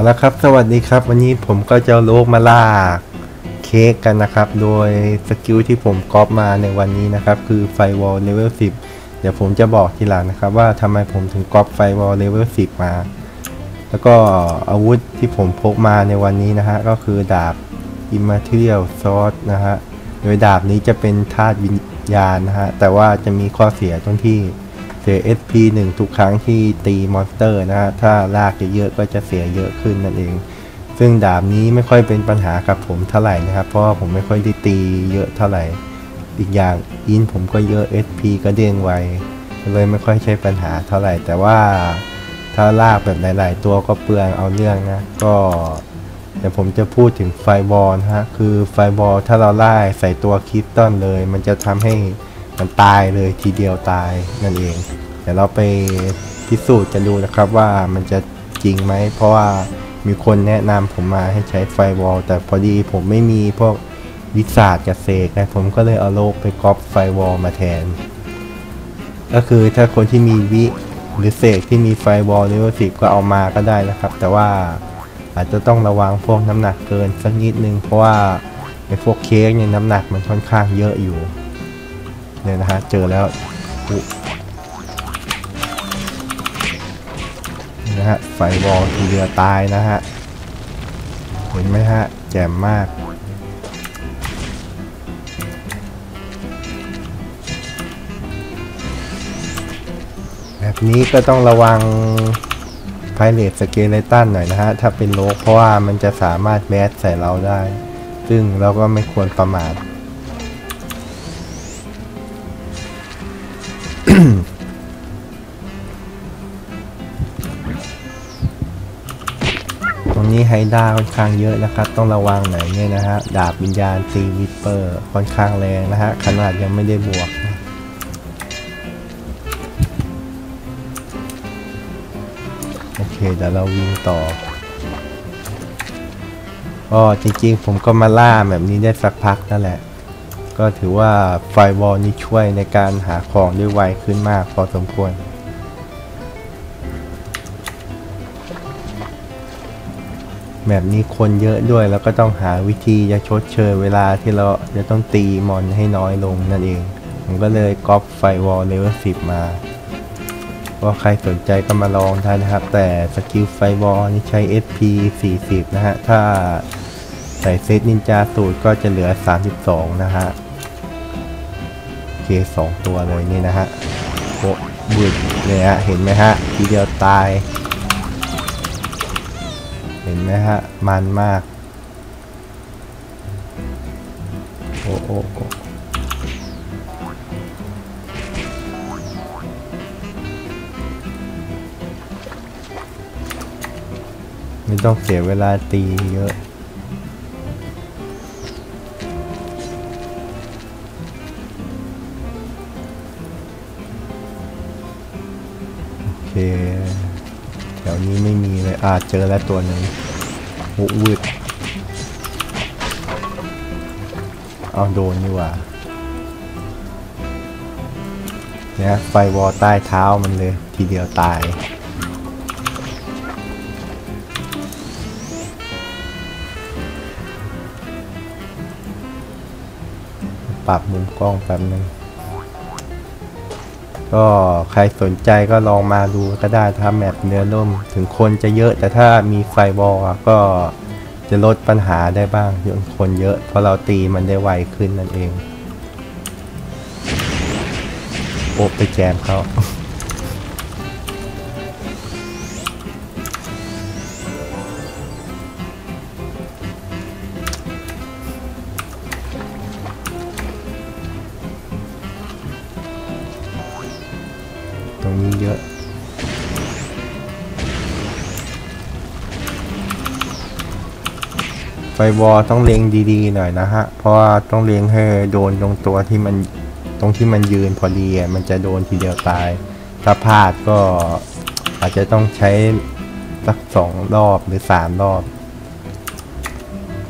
เอาละครับ สวัสดีครับ วันนี้ผมก็จะโลกมาลากเค้กกันนะครับ โดยสกิลที่ผมก๊อปมาในวันนี้นะครับ คือไฟวอลเลเวล10 เดี๋ยวผมจะบอกทีหลังนะครับว่าทำไมผมถึงก๊อปไฟวอลเลเวล10 มา แล้วก็อาวุธที่ผมพกมาในวันนี้นะฮะ ก็คือดาบ Immaterial Sword นะฮะ โดยดาบนี้จะเป็นธาตุวิญญาณนะฮะ แต่ว่าจะมีข้อเสียตรงที่ เสีย SP 1 ทุกครั้งที่ตีมอนสเตอร์นะฮะ ถ้าลากเยอะๆก็จะเสียเยอะขึ้นนั่นเอง ซึ่งดาบนี้ไม่ค่อยเป็นปัญหากับผมเท่าไหร่นะครับ เพราะว่าผมไม่ค่อยได้ตีเยอะเท่าไหร่ อีกอย่างอินผมก็เยอะ SP ก็เด้งไว เลยไม่ค่อยใช่ปัญหาเท่าไหร่ แต่ว่าถ้าลากแบบหลาย ๆ ตัวก็เปลืองเอาเรื่องนะ ก็เดี๋ยวผมจะพูดถึงไฟบอลฮะ คือไฟบอลถ้าเราไล่ใส่ตัวคริสตัลเลย มันจะทำให้ มันตายเลยทีเดียวตายนั่นเอง เดี๋ยวเราไปพิสูจน์กันดูนะครับว่ามันจะจริงไหม เพราะว่ามีคนแนะนำผมมาให้ใช้ไฟบอลแต่พอดีผมไม่มีพวกวิสาดกับเสกนะผมก็เลยเอาโลกไปก๊อปไฟวอลมาแทน ก็คือถ้าคนที่มีวิหรือเสกที่มีไฟบอลเลเวลสิบก็เอามาก็ได้นะครับ แต่ว่าอาจจะต้องระวังพวกน้ำหนักเกินสักนิดนึง เพราะว่าไอ้พวกเค้กเนี่ยน้ำหนักมันค่อนข้างเยอะอยู่ เนี่ยนะฮะ เจอแล้วนี่นะฮะ ไฟบอลทีเรือตายนะฮะ เห็นไหมฮะ แจ่มมากแบบนี้ก็ต้องระวังไพเรตสเกเลตันหน่อยนะฮะ ถ้าเป็นโลกเพราะว่ามันจะสามารถแมสใส่เราได้ ซึ่งเราก็ไม่ควรประมาท รงนี้ไฮด้าค่อนข้างเยอะนะครับ ต้องระวังหน่อยเนี่ยนะฮะ ดาบวิญญาณตีวิปเปอร์ค่อนข้างแรงนะฮะ ขนาดยังไม่ได้บวกนะโอเคเดี๋ยวเราวิ่งต่อก็จริงๆผมก็มาล่าแบบนี้ได้สักพักนั่นแหละ ก็ถือว่าไฟบอลนี้ช่วยในการหาของได้ไวขึ้นมากพอสมควร แบบนี้คนเยอะด้วย แล้วก็ต้องหาวิธีจะชดเชยเวลาที่เราจะต้องตีมอนให้น้อยลงนั่นเอง ผมก็เลยก๊อปไฟวอลเลเวล10มาก็ใครสนใจก็มาลองได้นะครับ แต่สกิลไฟบอลนี่ใช้ SP 40 นะฮะ ถ้าใส่เซตนินจาสูตรก็จะเหลือ 32 นะฮะโอเค2ตัวเลยนี่นะฮะโอ้บึดเลยฮะ เห็นไหมฮะ ทีเดียวตาย ห็นไหมฮะ มันมาก โอ้โอ้โอ้ไม่ต้องเสียเวลาตีเยอะโอเค แถวนี้ไม่มีเลยอาเจอแล้วตัวหนึ่งหุวืดเอาโดนนี่หว่าเนี่ยไฟวอลใต้เท้ามันเลย ทีเดียวตาย ปรับมุมกล้องแป๊บนึง ก็ใครสนใจก็ลองมาดูก็ได้ถ้าแมปเนื้อร่ม ถึงคนจะเยอะแต่ถ้ามีไฟบอลก็จะลดปัญหาได้บ้างยคนเยอะ เพราะเราตีมันได้ไวขึ้นนั่นเอง โอบไปแจมเขา ฟวอลต้องเล็งดีๆหน่อยนะฮะ เพราะว่าต้องเล็งให้โดนตรงตัวที่มันตรงที่มันยืนพอดีมันจะโดนทีเดียวตาย ถ้าพลาดก็อาจจะต้องใช้สักสองรอบหรือสามรอบ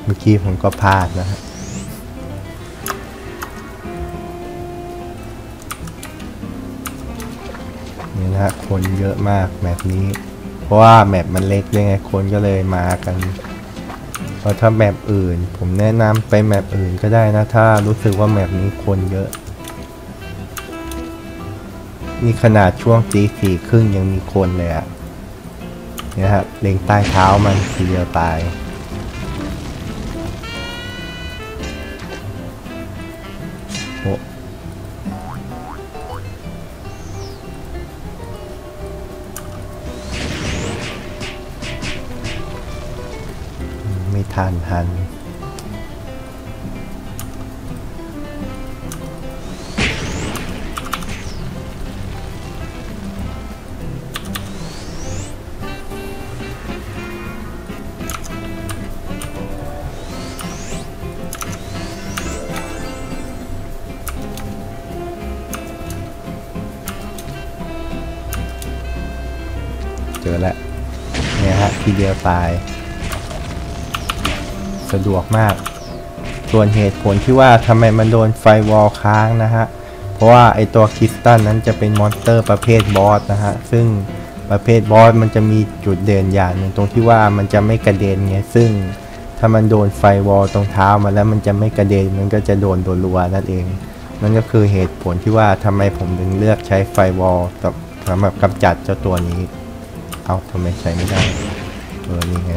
เมื่อกี้ผมก็พลาดนะฮะนี่นะคนเยอะมากแบบนี้ เพราะว่าแมปมันเล็กยังไงคนก็เลยมากัน เพราถ้าแมปอื่น ผมแนะนำไปแมปอื่นก็ได้นะ ถ้ารู้สึกว่าแมปนี้คนเยอะ นี่ขนาดช่วงตีสี่ครึ่งยังมีคนเลยอะนะครับเล็งใต้เท้ามันทีเดียวตาย หันทันเจอแล้วเนี่ยฮะทีเดียวตาย สะดวกมาก ส่วนเหตุผลที่ว่าทำไมมันโดนไฟวอลค้างนะฮะ เพราะว่าไอตัวคริสตัลนั้นจะเป็นมอนสเตอร์ประเภทบอสนะฮะ ซึ่งประเภทบอสมันจะมีจุดเด่นอย่างหนึ่งตรงที่ว่ามันจะไม่กระเด็นไงซึ่งถ้ามันโดนไฟวอลตรงเท้ามาแล้วมันจะไม่กระเด็นมันก็จะโดนโดนรัวนั่นเอง นั่นก็คือเหตุผลที่ว่าทำไมผมถึงเลือกใช้ไฟวอลสำหรับกำจัดเจ้าตัวนี้ เอาทำไมใช้ไม่ได้เออนี่ไง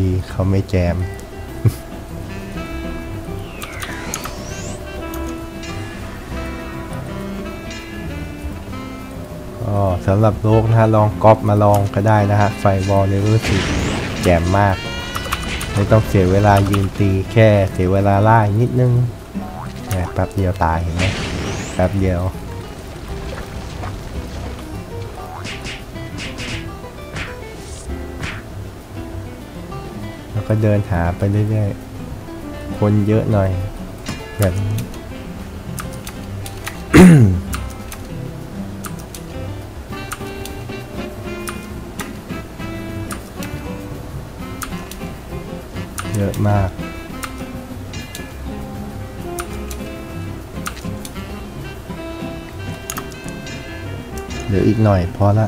ดีเขาไม่แจม ก็สำหรับโลกนะฮะลองก๊อปมาลองก็ได้นะฮะ ไฟวอลเลเวลสิแจมมาก ไม่ต้องเสียเวลายืนตีแค่เสียเวลาล่านิดนึงแป๊บเดียวตายเห็นไหมแป๊บเดียว ก็เดินหาไปเรื่อยๆ คนเยอะหน่อยแบบเยอะมากเหลืออีกหน่อยพอละ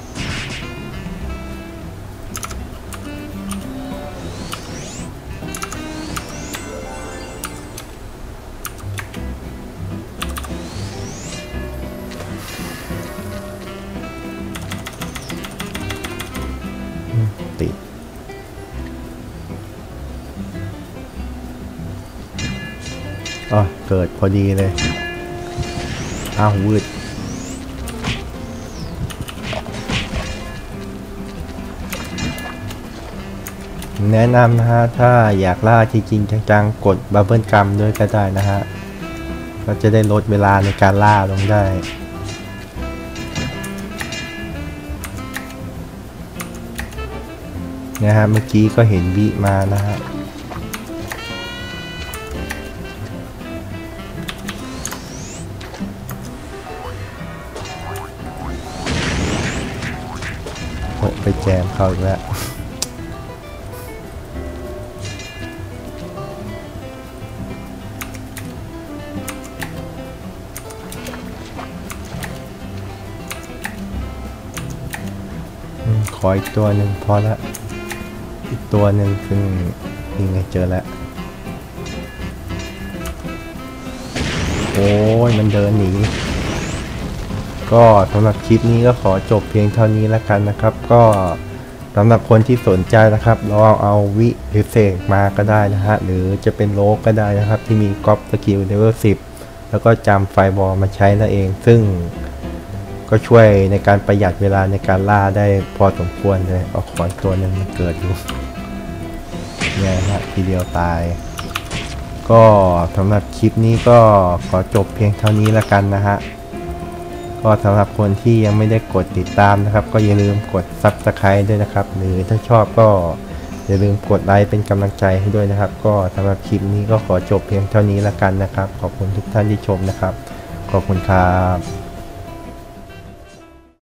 อ๋อเกิดพอดีเลย อ้าววืดแนะนำนะฮะ ถ้าอยากล่าจริงๆจังๆ กดบับเบิลกรัมด้วยก็ได้นะฮะ ก็จะได้ลดเวลาในการล่าลงได้นะฮะเมื่อกี้ก็เห็นวิมานะฮะ โอ้ไปแจมเขาอีกแล้วขออีกตัวหนึ่งพอละอีกตัวหนึ่งซึ่งยังไงเจอแล้วโอ้ยมันเดินหนี ก็สำหรับคลิปนี้ก็ขอจบเพียงเท่านี้แล้วกันนะครับ ก็สำหรับคนที่สนใจนะครับลองเอาวิหรือเสกมาก็ได้นะฮะหรือจะเป็นโลกก็ได้นะครับ ที่มีก๊อปสกิลเลเวล10 แล้วก็จำไฟบอลมาใช้นั่นเอง ซึ่งก็ช่วยในการประหยัดเวลาในการล่าได้พอสมควรเลยเอาขอนตัวนึงมันเกิดอยู่เนี่ยนะฮะทีเดียวตาย ก็สำหรับคลิปนี้ก็ขอจบเพียงเท่านี้แล้วกันนะฮะ ก็สำหรับคนที่ยังไม่ได้กดติดตามนะครับ ก็อย่าลืมกด Subscribe ด้วยนะครับ หรือถ้าชอบก็อย่าลืมกดไลค์เป็นกำลังใจให้ด้วยนะครับ ก็สำหรับคลิปนี้ก็ขอจบเพียงเท่านี้แล้วกันนะครับ ขอบคุณทุกท่านที่ชมนะครับ ขอบคุณครับ